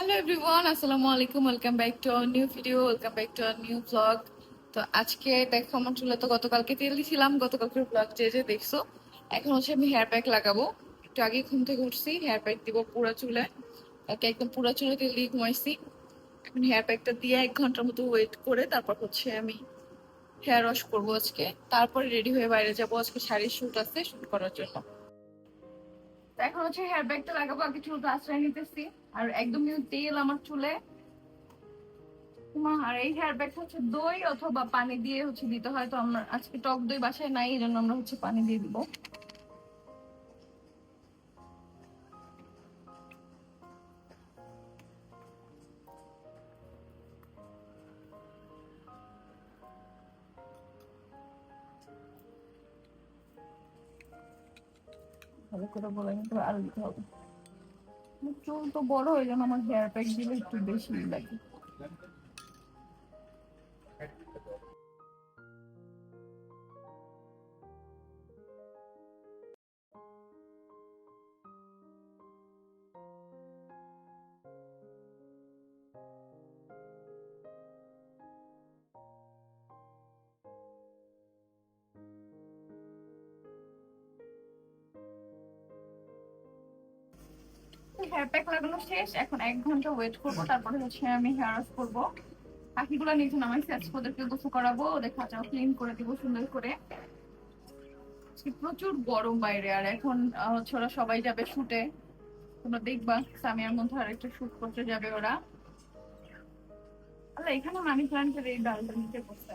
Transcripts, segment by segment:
Hello everyone আসসালামু আলাইকুম welcome back to our new video welcome back to our new blog তো আজকে দেখো, আমার চুলে তো গতকালকে তেল দিয়েছিলাম গতকালকের ব্লগ যে যে দেখছ, এখন হচ্ছে আমি হেয়ার প্যাক লাগাবো। একটু আগে ঘুম থেকে উঠছি হেয়ার প্যাক দিব পুরো চুলে। কালকে একদম পুরো চুলে তেল দিয়ে ঘুমাইছি। এখন হেয়ার প্যাকটা দিয়ে এক ঘণ্টার মতো ওয়েট করে তারপর হচ্ছে আমি হেয়ার ওয়াশ করব আজকে। তারপরে রেডি হয়ে বাইরে যাব। আজকে শাড়ির শ্যুট আছে শ্যুট করার জন্য। এখন হচ্ছে হেয়ার ব্যাগটা লাগাবো। আগে চুলটা আশ্রয় নিতেছি। আর একদম তেল আমার চুলে। আর এই হেয়ার ব্যাগ হচ্ছে দই অথবা পানি দিয়ে হচ্ছে দিতে হয়। তো আমরা আজকে টক দই বাসায় নাই এই জন্য আমরা হচ্ছে পানি দিয়ে দিব। ভালো করে বলে নিতে আরও দিতে হবে। চুল তো বড় হয়ে যেন আমার হেয়ার প্যাক দিলে একটু বেশি লাগে। হেয়ার শেষ এখন এক ঘণ্টা ওয়েট করব তারপরে হচ্ছে আমি হেয়ার ওয়াশ করব। পাখিগুলো নিচে নামাইছি আজকে ওদেরকে গোসল করাবো ওদের খাঁচাও ক্লিন করে দিব সুন্দর করে। প্রচুর গরম বাইরে আর এখন হচ্ছে ওরা সবাই যাবে শুটে। তোমরা দেখবা সামিয়ার মধ্যে আর একটা শুট করতে যাবে ওরা। আল্লাহ এখানে মানি প্লান্টের এই ডালটা নিচে পড়ছে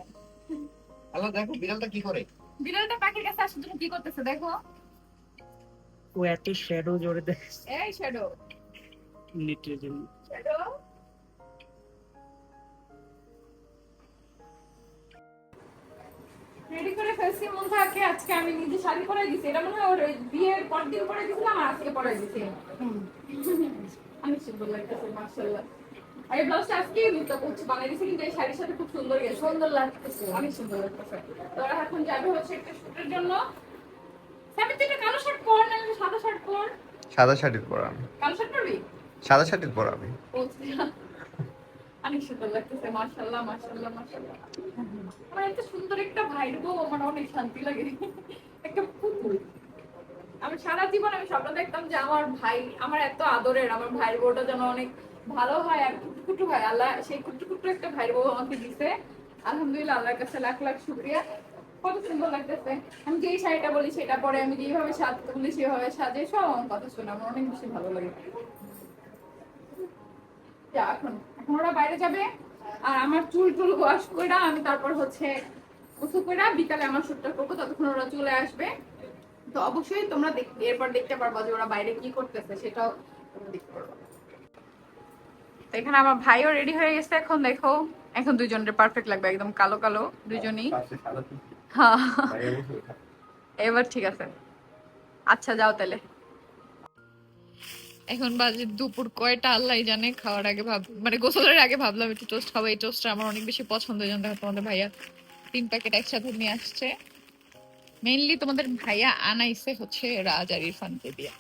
আল্লাহ দেখো বিড়ালটা কি করে? বিড়ালটা পাখির কাছে আসার জন্য কি করতেছে দেখো। ও এত শ্যাডো জোরে দেয় এই শ্যাডো জন্য রেডি করে ফেলছি মুন্থাকে আজকে আমি নিজে শাড়ি পরে দিছি। এটা মনে হয় ওর বিয়ের পর দিন পরে দিছিলাম আর আজকে পরে দিছি। অনেক সুন্দর লাগতেছে মাশাআল্লাহ। আর এই ব্লাউজটা আজকে করছে বানাই দিছি কিন্তু এই শাড়ির সাথে খুব সুন্দর গেছে। সুন্দর লাগতেছে। অনেক সুন্দর লাগতেছে। তো ওরা এখন যাবে হচ্ছে একটা শুটের জন্য। কালো শার্ট পর না সাদা শার্ট পর? সাদা শার্টের পর আমি। কালো শার্ট পরবি? সাদা শার্টের পর আমি। পুতুল। আমি সারা জীবন আমি স্বপ্ন দেখতাম যে আমার ভাই, আমার এত আদরের, আমার ভাইয়ের বউটা যেন অনেক ভালো হয় আর ভাই আল্লাহ সেই কুটু কুটু একটা ভাইয়ের বউ আমাকে দিছে। আলহামদুলিল্লাহ, আল্লাহর কাছে লাখ লাখ শুক্রিয়া। কত সুন্দর লাগতেছে। আমি যেই শাড়িটা বলি সেটা পরে আমি যেভাবে সাজতে বলি সেভাবে সাজে সব আমার কথা শুনে আমার অনেক বেশি ভালো লাগে। যা এখন এখন ওরা বাইরে যাবে। আর আমার চুল টুল ওয়াশ করে আমি তারপর হচ্ছে গোসল করে বিকালে আমার শুটটা করব ততক্ষণ ওরা চলে আসবে। তো অবশ্যই তোমরা এরপর দেখতে পারবা যে ওরা বাইরে কি করতেছে সেটাও তোমরা দেখতে পারবা। তো এখানে আমার ভাইও রেডি হয়ে গেছে এখন দেখো এখন দুজনের পারফেক্ট লাগবে একদম কালো কালো দুজনেই হ্যাঁ। এবার ঠিক আছে। আচ্ছা যাও তাহলে। এখন বাজে দুপুর কয়টা আল্লাহ জানে, খাওয়ার আগে ভাব মানে গোসলের আগে ভাবলাম একটু টোস্ট খাব। এই টোস্টটা আমার অনেক বেশি পছন্দ জন্য দেখো তোমাদের ভাইয়া তিন প্যাকেট একসাথে নিয়ে আসছে। মেইনলি তোমাদের ভাইয়া আনাইছে হচ্ছে রাজ আর ইরফানকে দিয়ে।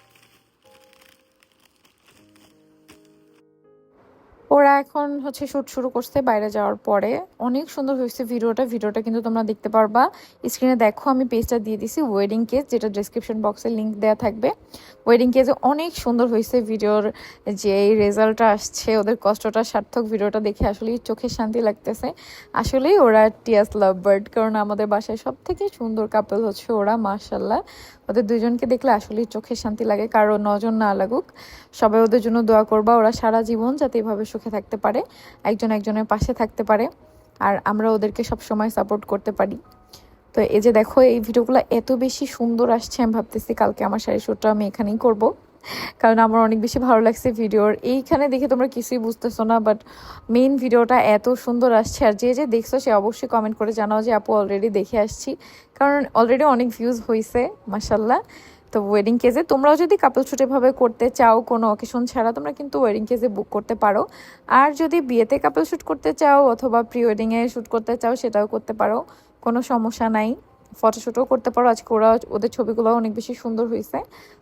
ওরা এখন হচ্ছে শ্যুট শুরু করছে বাইরে যাওয়ার পরে। অনেক সুন্দর হয়েছে ভিডিওটা। ভিডিওটা কিন্তু তোমরা দেখতে পারবা। স্ক্রিনে দেখো, আমি পেজটা দিয়ে দিছি ওয়েডিং কেস যেটা ডিসক্রিপশন বক্সে লিংক দেওয়া থাকবে। ওয়েডিং কেসে অনেক সুন্দর হয়েছে ভিডিওর যে রেজাল্টটা আসছে, ওদের কষ্টটা, সার্থক ভিডিওটা দেখে আসলেই চোখে শান্তি লাগতেছে। আসলেই ওরা টিয়াস লাভ বার্ড কারণ আমাদের বাসায় সব থেকে সুন্দর কাপল হচ্ছে ওরা মার্শাল্লাহ ওদের দুজনকে দেখলে আসলেই চোখে শান্তি লাগে, কারও নজর না লাগুক। সবাই ওদের জন্য দোয়া করবা, ওরা সারা জীবন যাতে এভাবে সুখে থাকতে পারে, একজন একজনের পাশে থাকতে পারে, আর আমরা ওদেরকে সব সময় সাপোর্ট করতে পারি। তো এই যে দেখো, এই ভিডিওগুলো এত বেশি সুন্দর আসছে, আমি ভাবতেছি কালকে আমার শাড়ি শ্যুটটা আমি এখানেই করব। কারণ আমার অনেক বেশি ভালো লাগছে ভিডিওর। এইখানে দেখে তোমরা কিছুই বুঝতেছো না বাট মেইন ভিডিওটা এত সুন্দর আসছে। আর যে যে দেখছ, সে অবশ্যই কমেন্ট করে জানাও যে আপু অলরেডি দেখে আসছি। কারণ অলরেডি অনেক ভিউজ হয়েছে মাসাল্লাহ তো ওয়েডিং কেজে তোমরাও যদি কাপল শুট এভাবে করতে চাও কোনো অকেশন ছাড়া, তোমরা কিন্তু ওয়েডিং কেজে বুক করতে পারো। আর যদি বিয়েতে কাপল শ্যুট করতে চাও অথবা প্রি ওয়েডিংয়ে শ্যুট করতে চাও, সেটাও করতে পারো। কোনো সমস্যা নাই। ফটোশ্যুটও করতে পারো। আজকে ওরা, ওদের ছবিগুলো অনেক বেশি সুন্দর হয়েছে।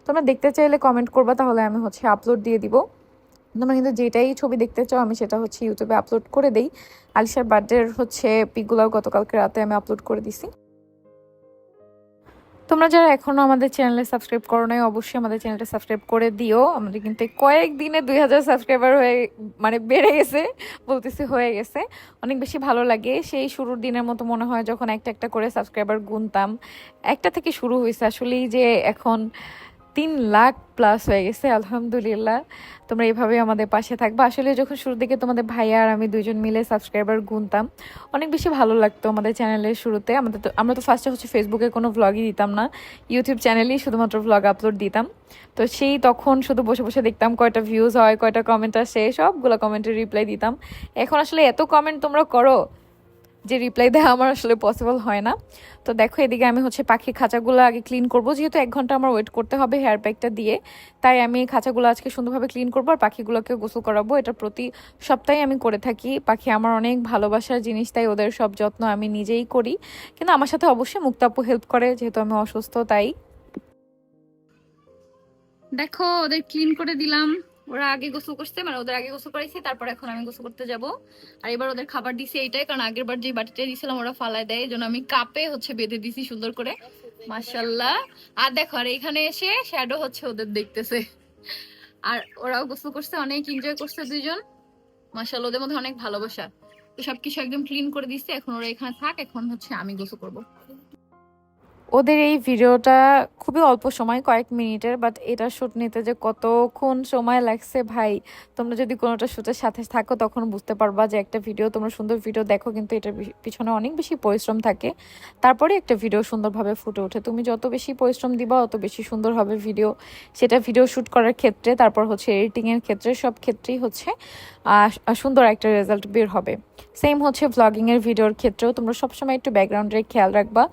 তোমরা দেখতে চাইলে কমেন্ট করবা, তাহলে আমি হচ্ছে আপলোড দিয়ে দিব। তোমরা কিন্তু যেটাই ছবি দেখতে চাও, আমি সেটা হচ্ছে ইউটিউবে আপলোড করে দেই। আলিশার বার্থডের হচ্ছে পিকগুলো গতকালকে রাতে আমি আপলোড করে দিছি। তোমরা যারা এখনও আমাদের চ্যানেলে সাবস্ক্রাইব করো নাই, অবশ্যই আমাদের চ্যানেলটা সাবস্ক্রাইব করে দিও। আমাদের কিন্তু কয়েক কয়েকদিনে দুই হাজার সাবস্ক্রাইবার হয়ে মানে বেড়ে গেছে, বলতেছি হয়ে গেছে। অনেক বেশি ভালো লাগে। সেই শুরুর দিনের মতো মনে হয় যখন একটা একটা করে সাবস্ক্রাইবার গুনতাম। একটা থেকে শুরু হয়েছে আসলেই যে এখন তিন লাখ প্লাস হয়ে গেছে, আলহামদুলিল্লাহ। তোমরা এইভাবে আমাদের পাশে থাকবে। আসলে যখন শুরুর দিকে তোমাদের ভাইয়া আর আমি দুইজন মিলে সাবস্ক্রাইবার গুনতাম, অনেক বেশি ভালো লাগতো আমাদের চ্যানেলের শুরুতে। আমাদের তো আমরা তো ফার্স্টে হচ্ছে ফেসবুকে কোনো ভ্লগই দিতাম না। ইউটিউব চ্যানেলেই শুধুমাত্র ভ্লগ আপলোড দিতাম। তো সেই তখন শুধু বসে বসে দেখতাম কয়টা ভিউজ হয়, কয়টা কমেন্ট আসে, সবগুলো কমেন্টের রিপ্লাই দিতাম। এখন আসলে এত কমেন্ট তোমরা করো যে রিপ্লাই দেওয়া আমার আসলে পসিবল হয় না। তো দেখো, এদিকে আমি হচ্ছে পাখির খাঁচাগুলো আগে ক্লিন করব। যেহেতু এক ঘণ্টা আমার ওয়েট করতে হবে হেয়ার প্যাকটা দিয়ে, তাই আমি খাঁচাগুলো আজকে সুন্দরভাবে ক্লিন করব আর পাখিগুলোকে গোসল করাবো। এটা প্রতি সপ্তাহে আমি করে থাকি। পাখি আমার অনেক ভালোবাসার জিনিস, তাই ওদের সব যত্ন আমি নিজেই করি। কিন্তু আমার সাথে অবশ্যই মুক্তাপু হেল্প করে, যেহেতু আমি অসুস্থ, তাই। দেখো, ওদের ক্লিন করে দিলাম। ওরা আগে গোসল করছে মানে ওদের আগে গোসল করাইছি, তারপর এখন আমি গোসল করতে যাব। আর এবার ওদের খাবার দিছি এইটাই, কারণ আগের বার যে বাটিটা দিয়েছিলাম ওরা ফালায় দেয় জন্য আমি কাপে হচ্ছে বেঁধে দিছি সুন্দর করে। মাশাল্লাহ আর দেখো, আর এখানে এসে শ্যাডো হচ্ছে ওদের দেখতেছে। আর ওরাও গোসল করছে, অনেক এনজয় করছে দুইজন। মাশাল্লাহ ওদের মধ্যে অনেক ভালোবাসা। তো সবকিছু একদম ক্লিন করে দিচ্ছে এখন ওরা এখানে থাক, এখন হচ্ছে আমি গোসল করব। ওদের এই ভিডিওটা খুবই অল্প সময়, কয়েক মিনিটের বাট এটা শ্যুট নিতে যে কতক্ষণ সময় লাগছে ভাই, তোমরা যদি কোনোটা শ্যুটের সাথে থাকো তখন বুঝতে পারবা যে একটা ভিডিও তোমরা সুন্দর ভিডিও দেখো কিন্তু এটার পিছনে অনেক বেশি পরিশ্রম থাকে। তারপরে একটা ভিডিও সুন্দরভাবে ফুটে ওঠে। তুমি যত বেশি পরিশ্রম দিবা, অত বেশি সুন্দর হবে ভিডিও সেটা ভিডিও শ্যুট করার ক্ষেত্রে, তারপর হচ্ছে এডিটিংয়ের ক্ষেত্রে, সব ক্ষেত্রেই হচ্ছে সুন্দর একটা রেজাল্ট বের হবে। সেম হচ্ছে ভ্লগিংয়ের ভিডিওর ক্ষেত্রেও। তোমরা সবসময় একটু ব্যাকগ্রাউন্ডের খেয়াল রাখবা,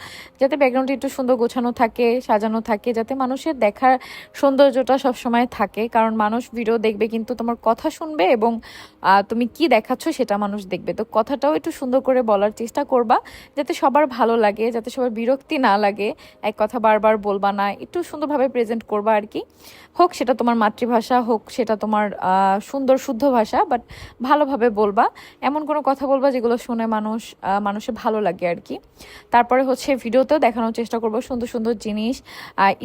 যাতে ব্যাকগ্রাউন্ডে একটু সুন্দর গোছানো থাকে, সাজানো থাকে, যাতে মানুষের দেখার সৌন্দর্যটা সবসময় থাকে। কারণ মানুষ ভিডিও দেখবে কিন্তু তোমার কথা শুনবে এবং তুমি কি দেখাচ্ছ সেটা মানুষ দেখবে। তো কথাটাও একটু সুন্দর করে বলার চেষ্টা করবা, যাতে সবার ভালো লাগে, যাতে সবার বিরক্তি না লাগে। এক কথা বারবার বলবা না, একটু সুন্দরভাবে প্রেজেন্ট করবা আর কি। হোক সেটা তোমার মাতৃভাষা, হোক সেটা তোমার সুন্দর শুদ্ধ ভাষা বাট ভালোভাবে বলবা। এমন কোনো কথা বলবা যেগুলো শুনে মানুষ মানুষের ভালো লাগে আর কি। তারপরে হচ্ছে ভিডিওতেও দেখানোর চেষ্টা করব সুন্দর সুন্দর জিনিস।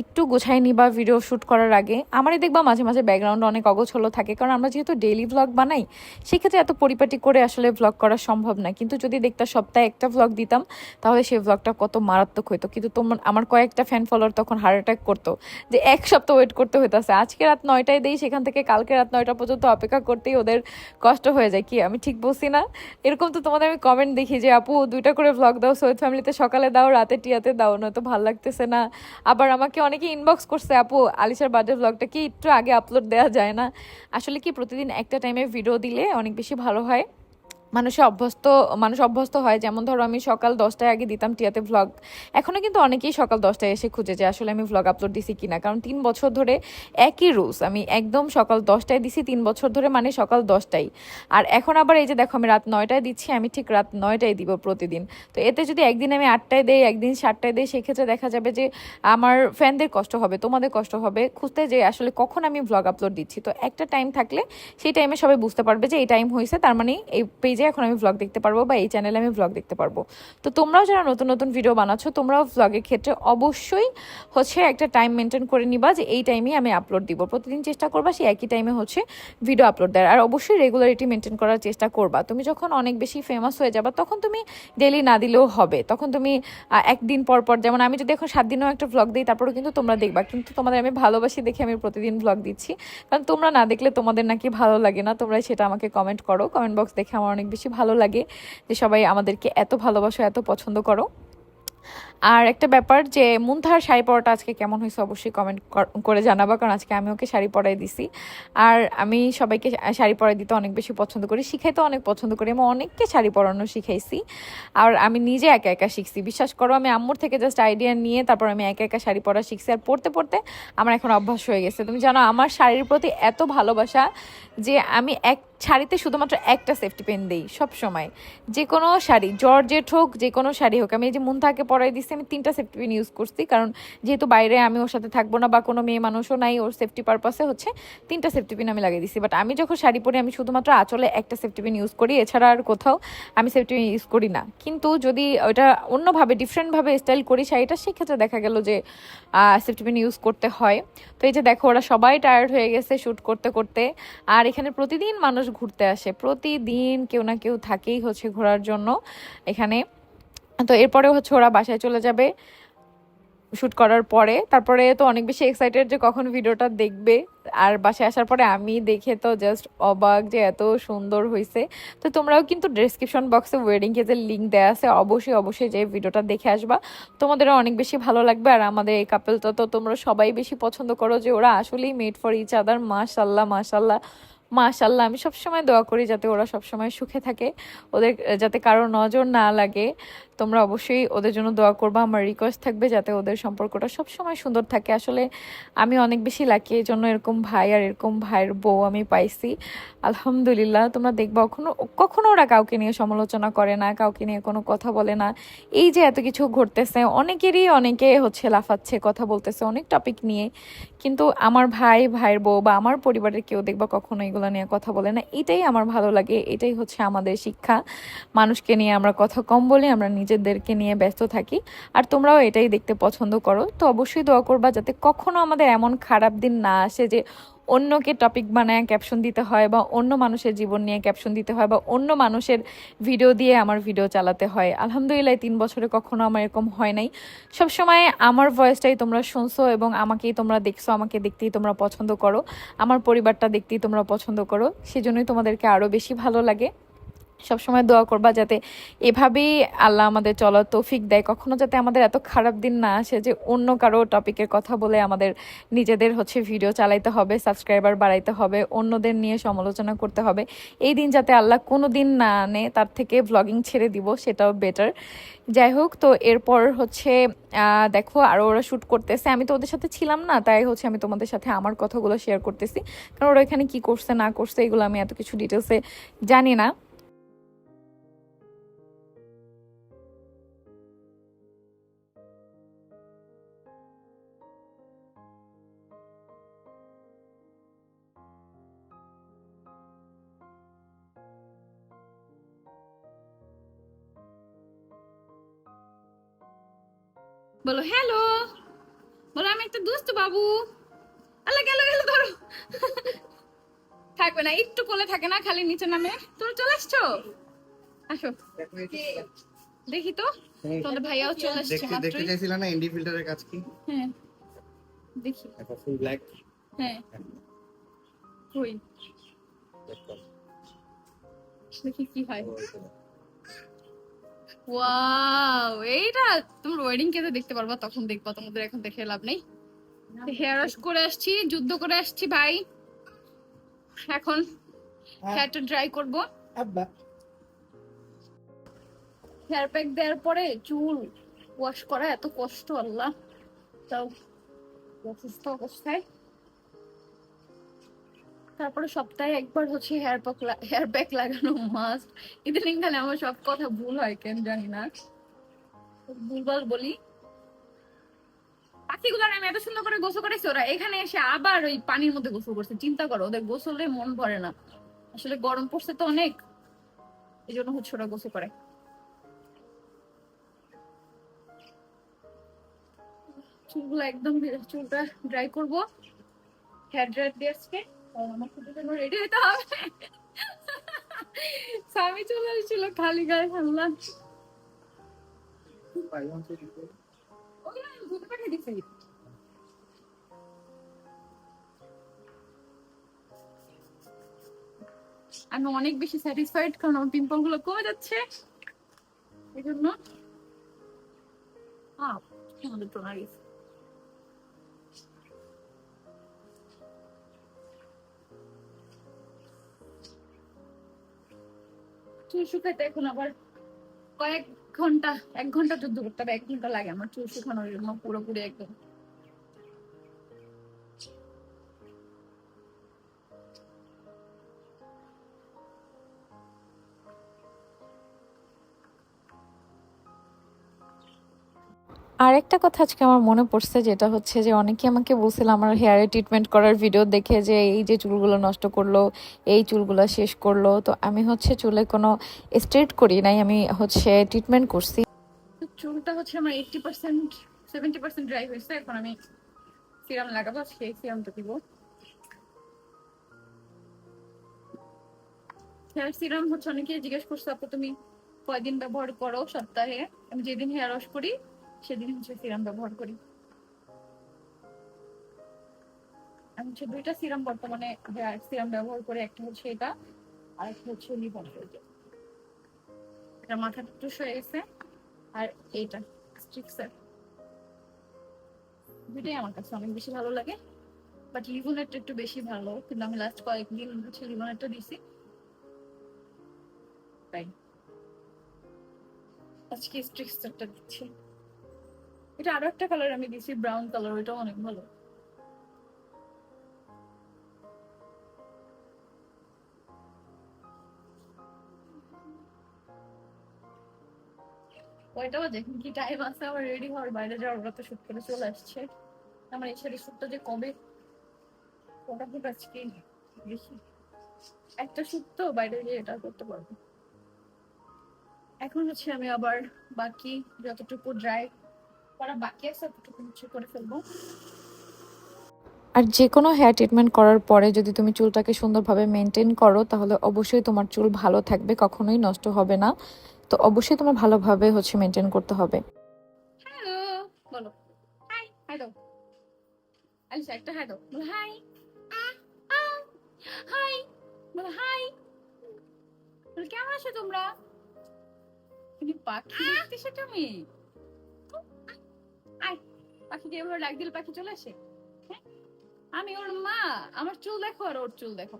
একটু গোছাই নিবা ভিডিও শ্যুট করার আগে। আমারই দেখবা মাঝে মাঝে ব্যাকগ্রাউন্ড অনেক অগোছলো থাকে, কারণ আমরা যেহেতু ডেইলি ভ্লগ বানাই, সেক্ষেত্রে এত পরিপাটি করে আসলে ভ্লগ করা সম্ভব না। কিন্তু যদি দেখতা সপ্তাহে একটা ভ্লগ দিতাম, তাহলে সেই ভ্লগটা কত মারাত্মক হইতো। কিন্তু তোমার আমার কয়েকটা ফ্যান ফলোয়ার তখন হার্ট অ্যাটাক করতো, যে এক সপ্তাহ ওয়েট করতে হইতাছে। আজকে রাত নয়টায় দেই, সেখান থেকে কালকে রাত নয়টা পর্যন্ত অপেক্ষা করতেই ওদের কষ্ট হয়ে যায়। কি, আমি ঠিক বলছি না? এরকম তো তোমাদের আমি কমেন্ট দেখি যে, আপু, দুইটা করে ব্লগ দাও সৈয়দ ফ্যামিলিতে সকালে দাও, রাতে টিয়াতে দাও নয়তো ভালো লাগতেছে না। আবার আমাকে অনেকে ইনবক্স করছে, আপু, আলিশার বার্থডে ব্লগটা কি একটু আগে আপলোড দেওয়া যায় না? আসলে কি, প্রতিদিন একটা টাইমে ভিডিও দিলে অনেক বেশি ভালো হয়। মানুষে অভ্যস্ত, মানুষ অভ্যস্ত হয়। যেমন ধরো আমি সকাল দশটায় আগে দিতাম টিয়াতে ভ্লগ এখনও কিন্তু অনেকেই সকাল দশটায় এসে খুঁজে যে আসলে আমি ভ্লগ আপলোড দিছি কিনা। কারণ তিন বছর ধরে একই রুলস আমি একদম সকাল দশটায় দিছি, তিন বছর ধরে মানে সকাল দশটায়। আর এখন আবার এই যে দেখো, আমি রাত নয়টায় দিচ্ছি, আমি ঠিক রাত নয়টায় দিব প্রতিদিন। তো এতে যদি একদিন আমি আটটায় দেই, একদিন সাতটায় দেই, সেক্ষেত্রে দেখা যাবে যে আমার ফ্যানদের কষ্ট হবে, তোমাদের কষ্ট হবে। খুঁজতে যে আসলে কখন আমি ভ্লগ আপলোড দিচ্ছি। তো একটা টাইম থাকলে সেই টাইমে সবাই বুঝতে পারবে যে এই টাইম হয়েছে তার মানে এই পেজে এখন আমি ভ্লগ দেখতে পারব বা এই চ্যানেলে আমি ভ্লগ দেখতে পারব। তো তোমরাও যারা নতুন নতুন ভিডিও বানাচ্ছ, তোমরাও ভ্লগের ক্ষেত্রে অবশ্যই হচ্ছে একটা টাইম মেনটেন করে নিবা যে এই টাইমেই আমি আপলোড দিব। প্রতিদিন চেষ্টা করবা সেই একই টাইমে হচ্ছে ভিডিও আপলোড দেওয়ার। আর অবশ্যই রেগুলারিটি মেনটেন করার চেষ্টা করবা। তুমি যখন অনেক বেশি ফেমাস হয়ে যাবা, তখন তুমি ডেলি না দিলেও হবে। তখন তুমি একদিন পর পর যেমন আমি যদি এখন সাত দিনেও একটা ব্লগ দিই, তারপরেও কিন্তু তোমরা দেখবা। কিন্তু তোমাদের আমি ভালোবাসি দেখে আমি প্রতিদিন ব্লগ দিচ্ছি। কারণ তোমরা না দেখলে তোমাদের নাকি ভালো লাগে না। তোমরা সেটা আমাকে কমেন্ট করো। কমেন্ট বক্স দেখে আমার অনেক বেশি ভালো লাগে যে সবাই আমাদেরকে এত ভালোবাসো এত পছন্দ করো। আর একটা ব্যাপার যে মুন্থার শাড়ি পরাটা আজকে কেমন হয়েছে অবশ্যই কমেন্ট করে জানাবা, কারণ আজকে আমি ওকে শাড়ি পরাই দিছি। আর আমি সবাইকে শাড়ি পরাই দিতে অনেক বেশি পছন্দ করি, শিখাইতে অনেক পছন্দ করি। আমি অনেককে শাড়ি পরানো শিখাইছি। আর আমি নিজে একা একা শিখছি। বিশ্বাস করো, আমি আম্মুর থেকে জাস্ট আইডিয়া নিয়ে তারপর আমি একা একা শাড়ি পরা শিখছি। আর পড়তে পড়তে আমার এখন অভ্যাস হয়ে গেছে। তুমি জানো, আমার শাড়ির প্রতি এত ভালোবাসা যে আমি এক শাড়িতে শুধুমাত্র একটা সেফটি পেন দিই সব সময় যে কোনো শাড়ি, জর্জেট হোক, যে কোনো শাড়ি হোক। আমি এই যে মুন্থাকে পরাই দিছি আমি তিনটা সেফটি পিন ইউজ করছি। কারণ যেহেতু বাইরে আমি ওর সাথে থাকব না বা কোনো মেয়ে মানুষও নাই, ওর সেফটি পারপাসে হচ্ছে তিনটা সেফটি পিন আমি লাগিয়ে দিছি। বাট আমি যখন শাড়ি পরি, আমি শুধুমাত্র আঁচলে একটা সেফটি পিন ইউজ করি, এছাড়া আর কোথাও আমি সেফটি পিন ইউজ করি না। কিন্তু যদি ওটা অন্যভাবে ডিফারেন্টভাবে স্টাইল করি শাড়িটা, সেক্ষেত্রে দেখা গেল যে সেফটি পিন ইউজ করতে হয়। তো এই যে দেখো, ওরা সবাই টায়ার্ড হয়ে গেছে শ্যুট করতে করতে। আর এখানে প্রতিদিন মানুষ ঘুরতে আসে। প্রতিদিন কেউ না কেউ থাকেই হচ্ছে ঘোরার জন্য এখানে। তো এরপরে হচ্ছে ওরা বাসায় চলে যাবে শ্যুট করার পরে। তারপরে তো অনেক বেশি এক্সাইটেড যে কখন ভিডিওটা দেখবে। আর বাসায় আসার পরে আমি দেখে তো জাস্ট অবাক যে এত সুন্দর হয়েছে তো তোমরাও কিন্তু ডেসক্রিপশন বক্সে ওয়েডিং কেজের লিঙ্ক দেওয়া আছে। অবশ্যই অবশ্যই যে ভিডিওটা দেখে আসবা। তোমাদেরও অনেক বেশি ভালো লাগবে। আর আমাদের এই কাপেলটা তো তোমরা সবাই বেশি পছন্দ করো যে ওরা আসলেই মেড ফর ইচ আদার মাশাল্লাহ মাশাল্লাহ মাশাল্লাহ আমি সবসময় দোয়া করি যাতে ওরা সবসময় সুখে থাকে। ওদের, যাতে কারও নজর না লাগে। তোমরা অবশ্যই ওদের জন্য দোয়া করবা। আমার রিকোয়েস্ট থাকবে যাতে ওদের সম্পর্কটা সবসময় সুন্দর থাকে। আসলে আমি অনেক বেশি লাকি এই জন্য এরকম ভাই আর এরকম ভাইয়ের বউ আমি পাইছি। আলহামদুলিল্লাহ, তোমরা দেখবা কখনো কখনো ওরা কাউকে নিয়ে সমালোচনা করে না, কাউকে নিয়ে কোনো কথা বলে না। এই যে এত কিছু ঘটতেছে, অনেকেরই অনেকে হচ্ছে লাফাচ্ছে, কথা বলতেছে অনেক টপিক নিয়ে। কিন্তু আমার ভাই, ভাইয়ের বউ বা আমার পরিবারের কেউ দেখবা কখনো এগুলো নিয়ে কথা বলে না। এটাই আমার ভালো লাগে, এটাই হচ্ছে আমাদের শিক্ষা। মানুষকে নিয়ে আমরা কথা কম বলি, আমরা নিজেদেরকে নিয়ে ব্যস্ত থাকি। আর তোমরাও এটাই দেখতে পছন্দ করো। তো অবশ্যই দোয়া করবা যাতে কখনো আমাদের এমন খারাপ দিন না আসে যে অন্যকে টপিক বানায় ক্যাপশন দিতে হয় বা অন্য মানুষের জীবন নিয়ে ক্যাপশন দিতে হয় বা অন্য মানুষের ভিডিও দিয়ে আমার ভিডিও চালাতে হয়। আলহামদুলিল্লাহ তিন বছরে কখনো আমার এরকম হয় নাই। সবসময় আমার ভয়েসটাই তোমরা শুনছো এবং আমাকেই তোমরা দেখছ, আমাকে দেখতেই তোমরা পছন্দ করো। আমার পরিবারটা দেখতেই তোমরা পছন্দ করো। সেজন্যই তোমাদেরকে আরও বেশি ভালো লাগে। সবসময় দোয়া করবা যাতে এভাবেই আল্লাহ আমাদের চলার তৌফিক দেয়। কখনো যাতে আমাদের এত খারাপ দিন না আসে যে অন্য কারও টপিকের কথা বলে আমাদের নিজেদের হচ্ছে ভিডিও চালাইতে হবে সাবস্ক্রাইবার বাড়াইতে হবে, অন্যদের নিয়ে সমালোচনা করতে হবে। এই দিন যাতে আল্লাহ কোনো দিন না আনে, তার থেকে ভ্লগিং ছেড়ে দিব, সেটাও বেটার যাই হোক, তো এরপর হচ্ছে দেখো আরও ওরা শ্যুট করতেছে। আমি তো ওদের সাথে ছিলাম না, তাই হচ্ছে আমি তোমাদের সাথে আমার কথাগুলো শেয়ার করতেছি। কারণ ওরা এখানে কি করছে, না করছে, এগুলো আমি এত কিছু ডিটেলসে জানি না। বলো হ্যালো। বলো আমি একটা দুষ্ট বাবু। আল্লাহ গেল গেল ধরো। থাকবে না একটু কোলে থাকে না খালি নিচে নামে। তুমি চলে আসছো? আসো। দেখি তো তোমাদের ভাইয়াও চলে আসছে দেখতে চাইছিলা না এনডি ফিল্টারের কাজ কি? হ্যাঁ দেখি। এখন ফুল ব্ল্যাক হ্যাঁ। কই? দেখি। কি হয়। ওয়াও এইটা তোমরা ওয়েডিং কেতে দেখতে পারবা তখন দেখবা তোমাদের এখন দেখে লাভ নেই। হেয়ার ওয়াশ করে আসছি যুদ্ধ করে আসছি ভাই। এখন হেয়ারটা ড্রাই করব। আব্বা। হেয়ার প্যাক দেওয়ার পরে চুল ওয়াশ করা এত কষ্ট আল্লাহ। তাও অসুস্থ অবস্থায়। তারপরে সপ্তাহে একবার হচ্ছে হেয়ার প্যাক হেয়ার প্যাক লাগানো মাস্ট ইদানিং কালে আমার সব কথা ভুল হয় কেন জানি না। ভুলভাল বলি। পাখিগুলো আমি এত সুন্দর করে গোসল করেছি, ওরা এখানে এসে আবার ওই পানির মধ্যে গোসল করছে। চিন্তা করো, ওদের গোসলে মন ভরে না। আসলে গরম পড়ছে তো অনেক এই জন্য হচ্ছে ওরা গোসল করে। চুলগুলো একদম চুলটা ড্রাই করব। হেয়ার ড্রায়ার দিয়ে আজকে। স্বামী চলে এসেছিল খালি গায়ে আমি অনেক বেশি স্যাটিসফাইড কারণ আমার পিম্পলগুলো কমে যাচ্ছে। এই জন্য। আমাদের টোনার চুল শুকাইতে এখন আবার কয়েক ঘণ্টা, এক ঘণ্টা যুদ্ধ করতে হবে, এক ঘণ্টা লাগে আমার চুল শুকানোর জন্য পুরোপুরি একদম। আর একটা কথা আজকে আমার মনে পড়ছে, যেটা হচ্ছে যে অনেকে আমাকে বলছিল আমার হেয়ারে ট্রিটমেন্ট করার ভিডিও দেখে যে এই যে চুলগুলো নষ্ট করল, এই চুলগুলো শেষ করল। তো আমি হচ্ছে চুলে কোনো স্ট্রেট করি নাই, আমি হচ্ছে ট্রিটমেন্ট করছি। চুলটা হচ্ছে আমার eighty percent seventy percent dry হয়েছে, এখন আমি সিরাম লাগাবো, সেই সিরামটা দিব। হেয়ার সিরাম হচ্ছে অনেকে জিজ্ঞেস করছে, আপু, তুমি কয়দিন ব্যবহার করো সপ্তাহে? আমি যেদিন হেয়ার ওয়াশ করি সেদিন হচ্ছে সিরাম ব্যবহার করি। আমি হচ্ছে দুইটা সিরাম বর্তমানে সিরাম ব্যবহার করে, একটা হচ্ছে এটা, আর একটা হচ্ছে লিপন এটা মাথা একটু হয়ে গেছে, আর এইটা স্ট্রিক্সার দুইটাই আমার কাছে অনেক বেশি ভালো লাগে, বাট লিভোনেটটা একটু বেশি ভালো, কিন্তু আমি লাস্ট কয়েকদিন হচ্ছে লিভোনেটটা দিছি। তাই। আজকে স্ট্রিক্সারটা দিচ্ছি। এটা আরও একটা কালার আমি দিছি ব্রাউন কালার ওইটাও অনেক ভালো। ওইটা বাজে এখন কি টাইম আছে, আমার রেডি হওয়ার, বাইরে যাওয়ার, ওরা তো শুট করে চলে আসছে। আমার এই শাড়ির শুটটা যে কবে? ওটা খুব আজকে বেশি একটা শুট তো, বাইরে গিয়ে এটা করতে পারব। এখন হচ্ছে আমি আবার বাকি যতটুকু ড্রাই করা বাকি আছে ততটুকু হচ্ছে করে ফেলব। আর যে কোনো হেয়ার ট্রিটমেন্ট করার পরে যদি তুমি চুলটাকে সুন্দরভাবে মেনটেন করো তাহলে অবশ্যই তোমার চুল ভালো থাকবে কখনোই নষ্ট হবে না। তো অবশ্যই তোমার ভালোভাবে হচ্ছে মেনটেন করতে হবে। হ্যালো বলো। হাই হাই দাও। আলিশা একটা হাই দাও। বলো হাই হাই বলো হাই কেমন আছো তোমরা? তুমি পাখি দেখতেছো তুমি? আয় পাখিকে এভাবে দিলে পাখি চলে আসে? হ্যাঁ? আমি ওর মা, আমার চুল দেখো আর ওর চুল দেখো।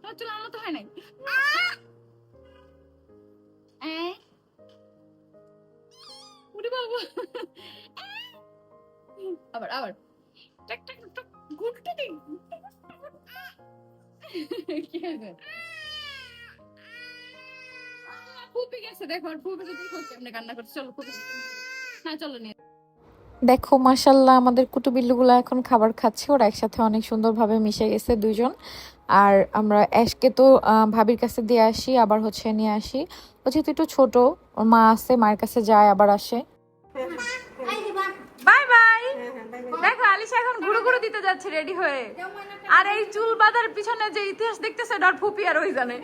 তোমার চুল আমার তো হয় নাই? ওরে বাবা আবার আবার। গুডটা দিন কি ফুপি গেছে, দেখো, আর দেখো কেমনে কান্না করছে, চলো ফুপি। হ্যাঁ চলো নিয়ে দেখো মাসাল্লাহ আমাদের কুটুবিল্লুগুলো এখন খাবার খাচ্ছে। ওরা একসাথে অনেক সুন্দরভাবে মিশে গেছে দুজন আর আমরা অ্যাশকে তো ভাবির কাছে দিয়ে আসি আবার হচ্ছে নিয়ে আসি। ও যেহেতু একটু ছোট ওর মা আছে মায়ের কাছে যায় আবার আসে। Bye bye. দেখো আলিশা এখন ঘুরু ঘুরু দিতে যাচ্ছে রেডি হয়ে। আর এই চুল বাঁধার পিছনে যে ইতিহাস দেখতেছে ডর ফুপি আর ওই জানে।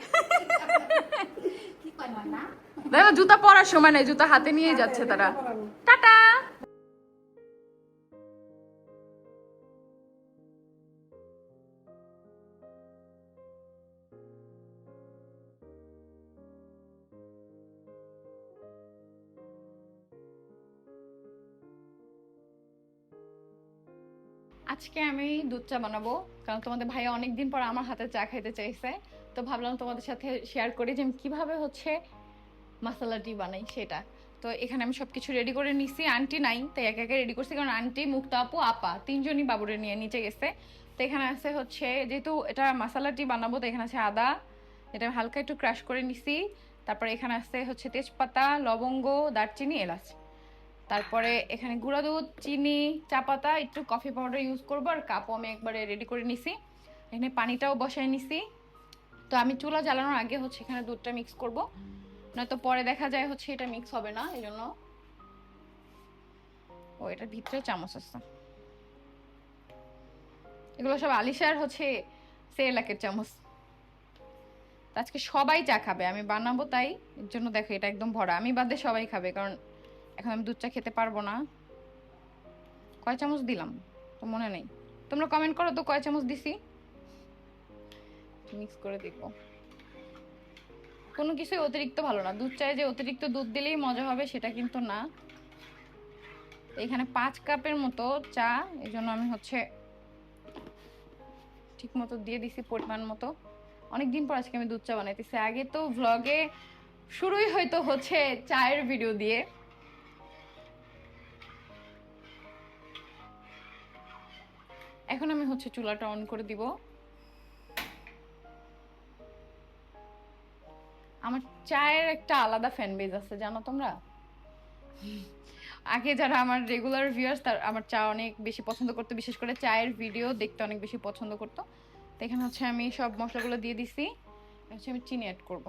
দেখো জুতা পরার সময় নাই জুতা হাতে নিয়ে যাচ্ছে তারা। টাটা! আজকে আমি দুধ চা বানাবো, কারণ তোমাদের ভাইয়া অনেকদিন পর আমার হাতে চা খাইতে চাইছে। তো ভাবলাম তোমাদের সাথে শেয়ার করি যে আমি কীভাবে হচ্ছে মশলাটি বানাই সেটা। তো এখানে আমি সবকিছু রেডি করে নিছি। আন্টি নাই, তাই একে একে রেডি করছি, কারণ আন্টি মুক্তা আপু, আপা, তিনজনই বাবুরে নিয়ে নিচে গেছে। তো এখানে আছে হচ্ছে, যেহেতু এটা মশলাটি বানাবো, তো এখানে আছে আদা। এটা আমি হালকা একটু ক্রাশ করে নিছি। তারপরে এখানে আছে হচ্ছে তেজপাতা, লবঙ্গ, দারচিনি, এলাচ। তারপরে এখানে গুঁড়া দুধ, চিনি, চা পাতা, একটু কফি পাউডার ইউজ করব, আর কাপও আমি একবারে রেডি করে নিছি। এখানে পানিটাও বসায় নিছি। তো আমি চুলা জ্বালানোর আগে হচ্ছে এখানে দুধটা মিক্স করব। নয়তো পরে দেখা যায় হচ্ছে এটা মিক্স হবে না এই জন্য ও, এটার ভিতরে চামচ আছে। এগুলো সব আলিশার হচ্ছে সেরেলাকের চামচ। আজকে সবাই চা খাবে, আমি বানাবো তাই, এর জন্য দেখো এটা একদম ভরা। আমি বাদে সবাই খাবে, কারণ এখন আমি দুধ চা খেতে পারব না। কয় চামচ দিলাম? তো মনে নেই। তোমরা কমেন্ট করো তো কয় চামচ দিছি। মিক্স করে দেখব। কোনো কিছুই অতিরিক্ত ভালো না। দুধ চায়ে যে অতিরিক্ত দুধ দিলেই মজা হবে সেটা কিন্তু না। এখানে পাঁচ কাপের মতো চা এই জন্য আমি হচ্ছে ঠিক মতো দিয়ে দিছি পরিমাণ মতো। অনেকদিন পর আজকে আমি দুধ চা বানাইতেছি। আগে তো ভ্লগে শুরুই হয়তো হচ্ছে চায়ের ভিডিও দিয়ে। এখন আমি হচ্ছে চুলাটা অন করে দিব। আমার চায়ের একটা আলাদা ফ্যান বেজ আছে, জানো তোমরা? আগে যারা আমার রেগুলার ভিউয়ার্স তার আমার চা অনেক বেশি পছন্দ করতো, বিশেষ করে চায়ের ভিডিও দেখতে অনেক বেশি পছন্দ করতো। তো এখানে হচ্ছে আমি সব মশলাগুলো দিয়ে দিছি হচ্ছে আমি চিনি অ্যাড করব।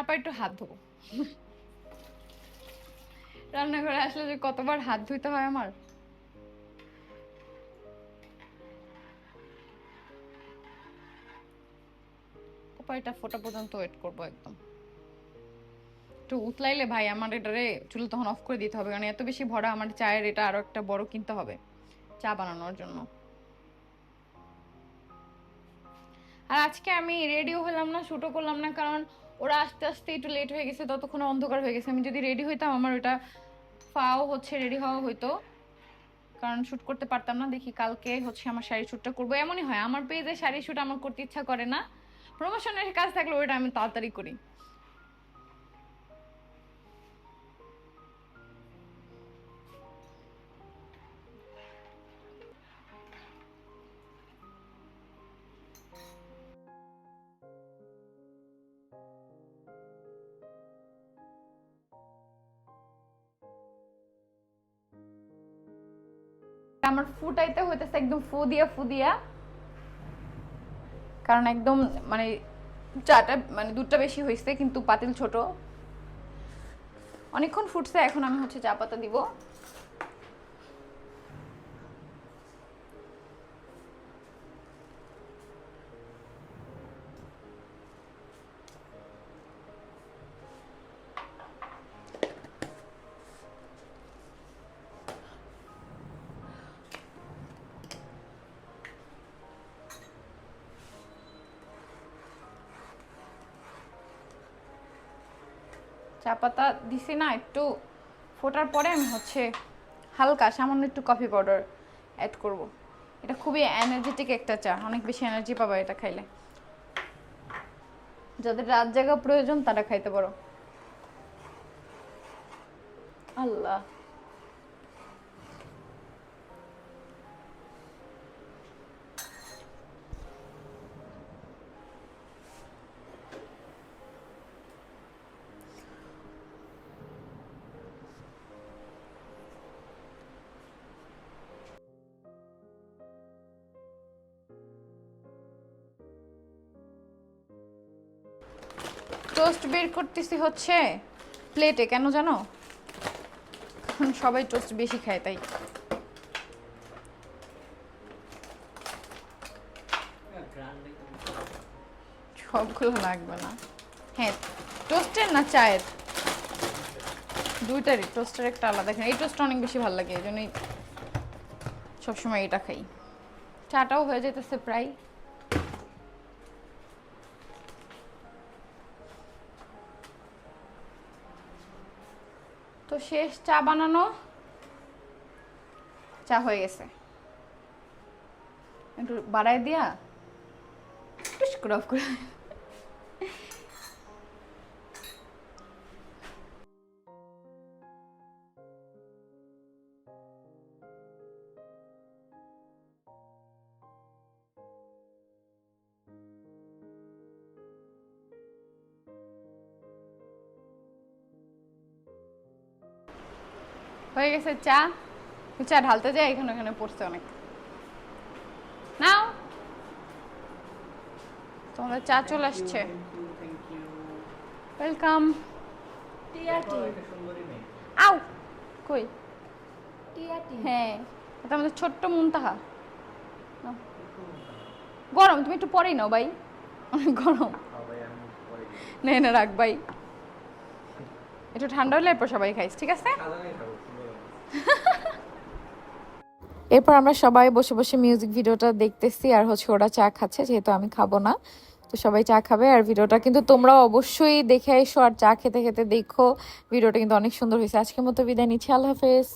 তারপর একটু হাত ধোবো। রান্নাঘরে আসলে যে কতবার হাত ধুইতে হয় আমার। তারপর এটা ফোটা পর্যন্ত ওয়েট করব একদম। একটু উতলাইলে ভাই আমার এটারে চুল তখন অফ করে দিতে হবে, কারণ এত বেশি ভরা আমার চায়ের এটা আরও একটা বড় কিনতে হবে, চা বানানোর জন্য। আর আজকে আমি রেডিও হলাম না শুটও করলাম না, কারণ ওরা আস্তে আস্তে একটু লেট হয়ে গেছে, ততক্ষণ অন্ধকার হয়ে গেছে। আমি যদি রেডি হইতাম, আমার ওটা ফাও হচ্ছে রেডি হওয়া হইতো। কারণ শ্যুট করতে পারতাম না, দেখি কালকে হচ্ছে আমার শাড়ি শ্যুটটা করব। এমনই হয়, আমার পেয়ে পেজে শাড়ি শ্যুট আমার করতে ইচ্ছা করে না। প্রমোশনের কাজ থাকলে ওইটা আমি তাড়াতাড়ি করি। আমার ফুটাইতে হইতেছে একদম ফু দিয়া ফু দিয়া কারণ একদম মানে চাটা মানে দুধটা বেশি হয়েছে কিন্তু পাতিল ছোট। অনেকক্ষণ ফুটছে, এখন আমি হচ্ছে চা পাতা দিব। দিছি না, একটু ফোটার পরে আমি হচ্ছে হালকা সামান্য একটু কফি পাউডার অ্যাড করব। এটা খুবই এনার্জেটিক একটা চা, অনেক বেশি এনার্জি পাবা এটা খাইলে। যাদের রাত জায়গা প্রয়োজন তারা খাইতে পারো। আল্লাহ। টোস্ট বের করতেছি হচ্ছে প্লেটে, কেন জানো? সবাই টোস্ট বেশি খায়, তাই। সবগুলো লাগবে না। হ্যাঁ টোস্টের না চায়ের? দুইটারই, টোস্টের একটা আলাদা দেখেন এই টোস্টটা অনেক বেশি ভালো লাগে, এই জন্যই সবসময় এটা খাই। চাটাও হয়ে যেতেছে প্রায়। তো শেষ চা বানানো। চা হয়ে গেছে। একটু বাড়াই দিয়া টুস করে হয়ে গেছে চা। চা ঢালতে যাই এখানে ওখানে পড়ছে অনেক। নাও। তোমাদের চা চলে আসছে। ওয়েলকাম আউ। কই? হ্যাঁ। এটা আমাদের ছোট্ট মুনতাহা। গরম তুমি একটু পরেই নাও ভাই। অনেক গরম। নে না রাখ ভাই। একটু ঠান্ডা হলে এরপর সবাই খাইস ঠিক আছে? এরপর আমরা সবাই বসে বসে মিউজিক ভিডিওটা দেখতেছি আর হচ্ছে ওরা চা খাচ্ছে, যেহেতু আমি খাব না। তো সবাই চা খাবে আর ভিডিওটা কিন্তু তোমরা অবশ্যই দেখে এসো আর চা খেতে খেতে দেখো। ভিডিওটা কিন্তু অনেক সুন্দর হয়েছে। আজকের মতো বিদায় নিচ্ছি। আল্লাহ হাফেজ।